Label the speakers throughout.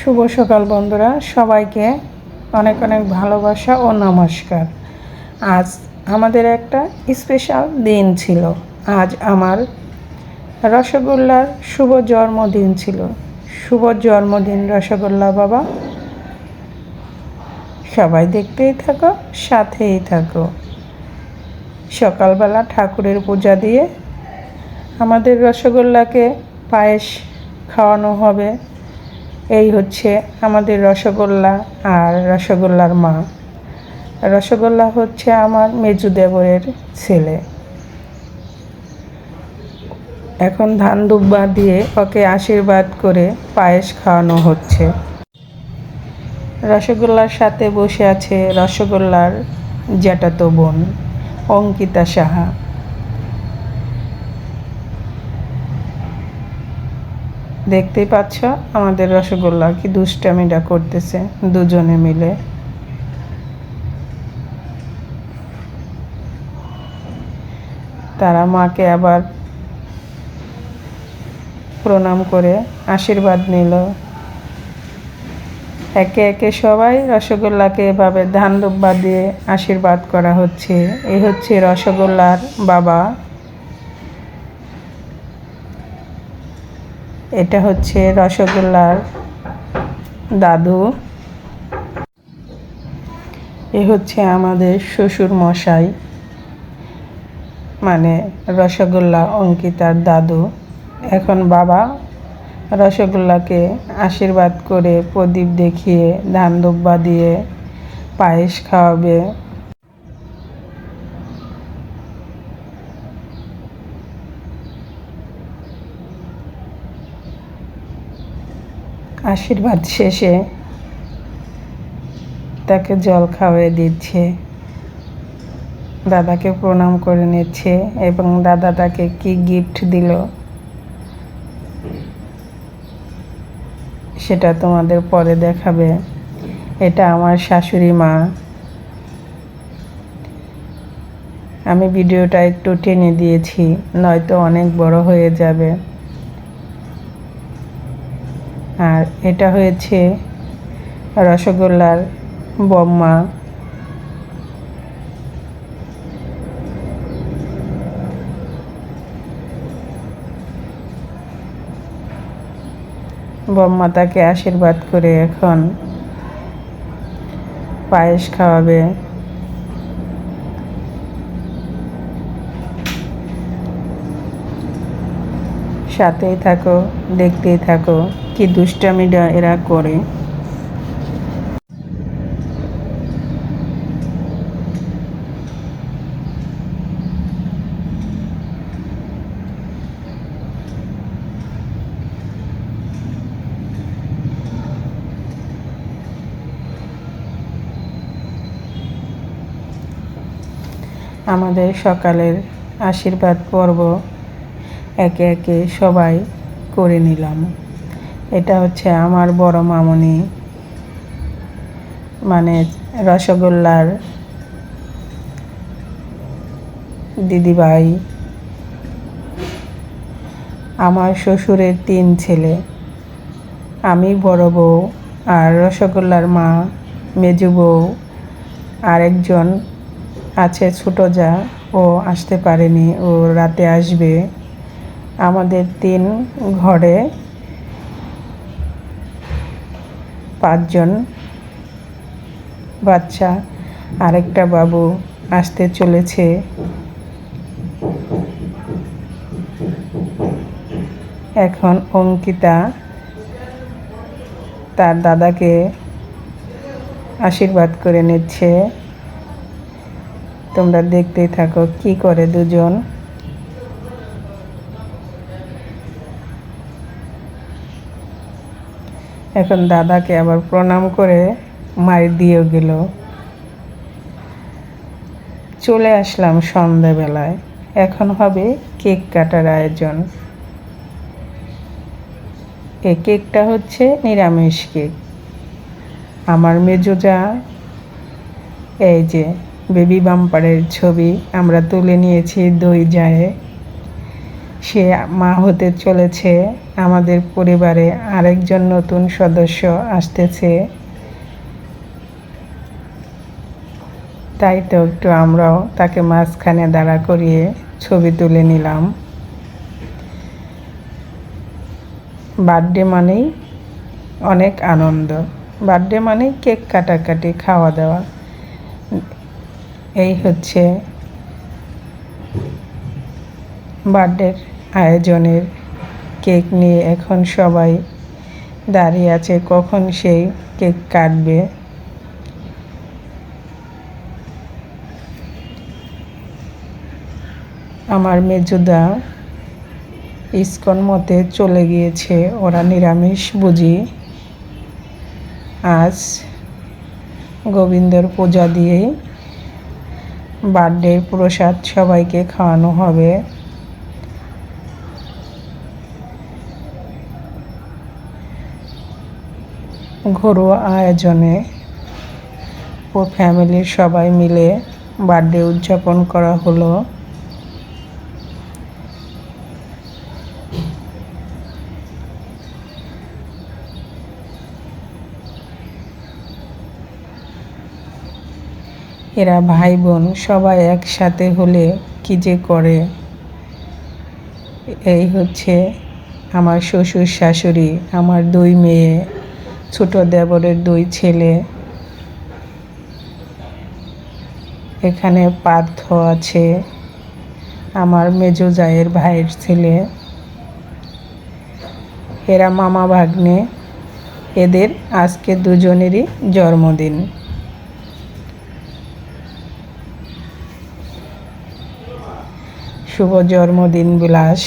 Speaker 1: শুভ সকাল বন্ধুরা। সবাইকে অনেক অনেক ভালোবাসা ও নমস্কার। আজ আমাদের একটা স্পেশাল দিন ছিল। আজ আমার রসগোল্লার শুভ জন্মদিন ছিল। শুভ জন্মদিন রসগোল্লা বাবা। সবাই দেখতেই থাকো, সাথেই থাকো। সকালবেলা ঠাকুরের পূজা দিয়ে আমাদের রসগোল্লাকে পায়েস খাওয়ানো হবে। এই হচ্ছে আমাদের রসগোল্লা আর রসগোল্লার মা। রসগোল্লা হচ্ছে আমার মেজু দেবরের ছেলে। এখন ধান দুব্বা দিয়ে ওকে আশীর্বাদ করে পায়েস খাওয়ানো হচ্ছে। রসগোল্লার সাথে বসে আছে রসগোল্লার জ্যাঠাতো বোন অঙ্কিতা সাহা। দেখতেই পাচ্ছ, আমাদের রসগোল্লা কি দুষ্টামিটা করতেছে দুজনে মিলে। তারা মাকে আবার প্রণাম করে আশীর্বাদ নিল। একে একে সবাই রসগোল্লাকে এভাবে ধান দিয়ে আশীর্বাদ করা হচ্ছে। এই হচ্ছে রসগোল্লার বাবা। এটা হচ্ছে রসগোল্লার দাদু। এ হচ্ছে আমাদের শ্বশুর মশাই মানে রসগোল্লা অঙ্কিতার দাদু। এখন বাবা রসগোল্লাকে আশীর্বাদ করে প্রদীপ দেখিয়ে, ধান দুব্বা দিয়ে পায়েস খাওয়াবে। আশীর্বাদ শেষে তাকে জল খাওয়াই দিচ্ছে। দাদাকে প্রণাম করে নিচ্ছে এবং দাদা তাকে কি গিফট দিল সেটা তোমাদের পরে দেখাবে। এটা আমার শাশুড়ি মা। আমি ভিডিওটা একটু টেনে দিয়েছি, নয়তো অনেক বড় হয়ে যাবে। আর এটা হয়েছে রসগোল্লার বম্মা। বম্মা তাকে আশীর্বাদ করে এখন পায়েস খাওয়াবে। সাথেই থাকো দেখতেই থাকো কি দুষ্টামিটা এরা করে। আমাদের সকালের আশীর্বাদ পর্ব একে একে সবাই করে নিলাম। এটা হচ্ছে আমার বড় মামনি। মানে রসগোল্লার দিদিভাই। আমার শ্বশুরের তিন ছেলে। আমি বড় বউ আর রসগোল্লার মা, মেজু বউ। আরেকজন আছে ছোটো যা, ও আসতে পারেনি, ও রাতে আসবে। আমাদের তিন ঘরে পাঁচজন বাচ্চা, আরেকটা বাবু আসতে চলেছে। এখন অঙ্কিতা তার দাদাকে আশীর্বাদ করে নিচ্ছে। তোমরা দেখতেই থাকো কি করে দুজন এখন দাদাকে আবার প্রণাম করে মায়ের দিয়েও গেল। চলে আসলাম সন্ধ্যাবেলায় এখন হবে কেক কাটার আয়োজন। এ কেকটা হচ্ছে নিরামিষ কেক। আমার মেজোজা এই যে বেবি বাম্পারের ছবি আমরা তুলে নিয়েছি দই যায় সে মা হতে চলেছে, আমাদের পরিবারে আরেকজন নতুন সদস্য আসতেছে। তাই তো একটু আমরাও তাকে মাঝখানে দাঁড়া করিয়ে ছবি তুলে নিলাম। বার্থডে মানেই অনেক আনন্দ। বার্থডে মানেই কেক কাটাকাটি, খাওয়া দাওয়া। এই হচ্ছে বার্থডের আয়োজনের কেক নিয়ে এখন সবাই দাঁড়িয়ে আছে। কখন সেই কেক কাটবে? আমার মেজুদা ইস্কন মতে চলে গিয়েছে। ওরা নিরামিষ বুঝি। আজ গোবিন্দর পূজা দিয়েই বার্থডে প্রসাদ সবাইকে খাওয়ানো হবে। ঘরোয়া আয়োজনে ও ফ্যামিলির সবাই মিলে বার্থডে উদযাপন করা হলো। এরা ভাই বোন সবাই একসাথে হলে কি যে করে। এই হচ্ছে আমার শ্বশুর শাশুড়ি, আমার দুই মেয়ে। ছোট দেবরের দুই ছেলে। এখানে পার্থ আছে, আমার মেজো জায়ের ভাইয়ের ছেলে। এরা মামা ভাগ্নে, এদের আজকে দুজনেরই জন্মদিন। শুভ জন্মদিন বিলাস।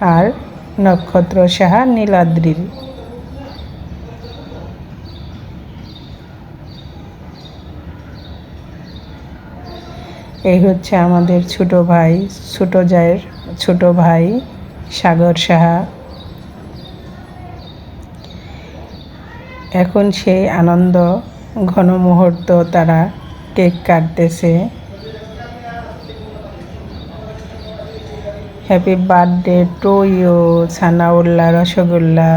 Speaker 1: আর নক্ষত্র সাহা নীলাদ্রির। এই হচ্ছে আমাদের ছোট ভাই, ছোট জায়ের ছোট ভাই সাগর সাহা। এখন সেই আনন্দ, ঘন মুহূর্ত তারা কেক কাটতেছে। Happy birthday to you Sanaullah rasgulla.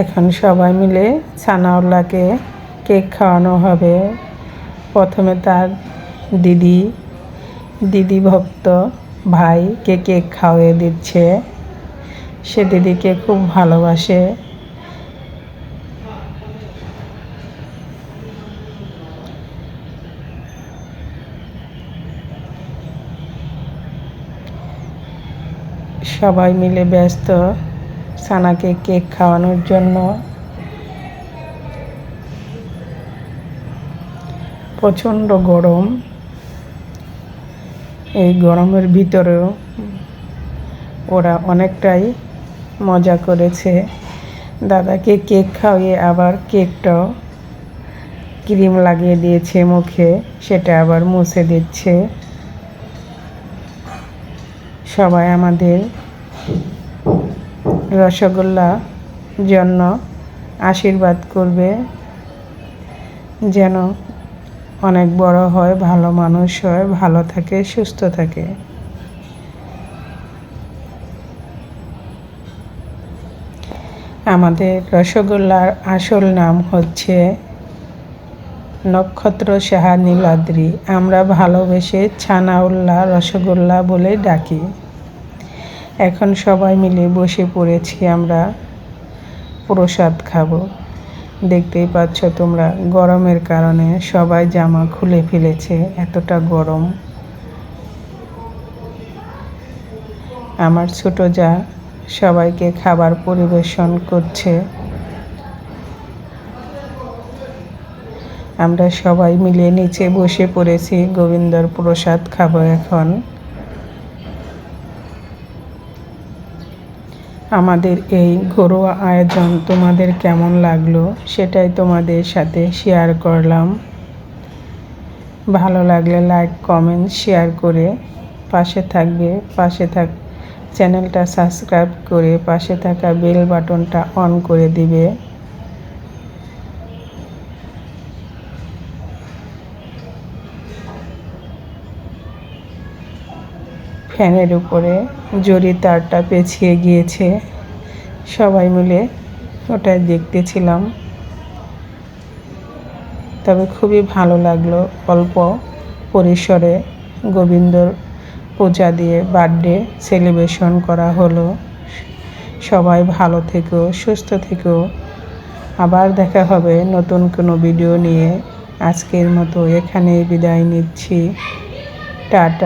Speaker 1: এখন সবাই মিলে ছানাউল্লাহকে কেক খাওয়ানো হবে। প্রথমে তার দিদি দিদি ভক্ত ভাইকে কেক খাওয়িয়ে দিচ্ছে। সে দিদিকে খুব ভালোবাসে। সবাই মিলে ব্যস্ত সানাকে কেক খাওয়ানোর জন্য। প্রচণ্ড গরম। এই গরমের ভিতরেও ওরা অনেকটাই মজা করেছে। দাদাকে কেক খাওয়িয়ে আবার কেকটাও ক্রিম লাগিয়ে দিয়েছে মুখে, সেটা আবার মুছে দিচ্ছে। সবাই আমাদের রসগোল্লা জন্য আশীর্বাদ করবে যেন অনেক বড় হয়, ভালো মানুষ হয়, ভালো থাকে, সুস্থ থাকে। আমাদের রসগোল্লার আসল নাম হচ্ছে নক্ষত্র সাহা নীলাদ্রি। আমরা ভালোবেসে ছানাউল্লাহ রসগোল্লা বলে ডাকি। এখন সবাই মিলে বসে পড়েছি আমরা। প্রসাদ খাব। দেখতেই পাচ্ছ তোমরা, গরমের কারণে সবাই জামা খুলে ফেলেছে, এতটা গরম। আমার ছোট যা সবাইকে খাবার পরিবেশন করছে। আমরা সবাই মিলে নিচে বসে পড়েছি, গোবিন্দর প্রসাদ খাব এখন। আমাদের এই ঘরোয়া আয়োজন তোমাদের কেমন লাগল সেটাই তোমাদের সাথে শেয়ার করলাম। ভালো লাগলে লাইক কমেন্ট শেয়ার করে পাশে থাকবে, পাশে থাক চ্যানেলটা সাবস্ক্রাইব করে পাশে থাকা বেল বাটনটা অন করে দিবে। ফ্যানের উপরে জরি তারটা পেঁচিয়ে গিয়েছে। সবাই মিলে ওটাই দেখতেছিলাম। তবে খুবই ভালো লাগল অল্প পরিসরে গোবিন্দর পূজা দিয়ে বার্থডে সেলিব্রেশন করা হলো। সবাই ভালো থেকো, সুস্থ থেকো। আবার দেখা হবে নতুন কোনো ভিডিও নিয়ে। আজকের মতো এখানেই বিদায় নিচ্ছি। টাটা।